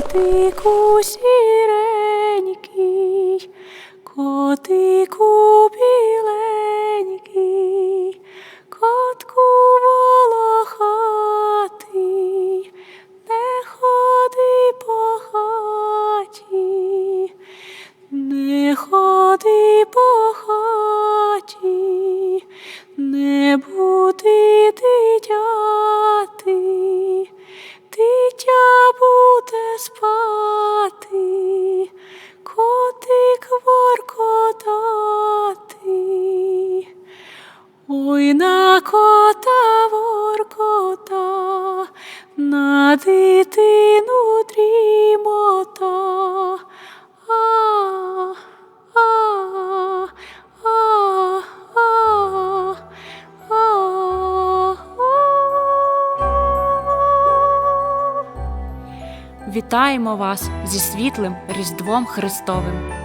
Котику сіренький, котику біленький, котку волохатий, не ходи по хаті, не ходи по хаті, не буди ти. Спати, котик воркотати. Ой на кота воркота, на дитину дрімота. Вітаємо вас зі світлим Різдвом Христовим.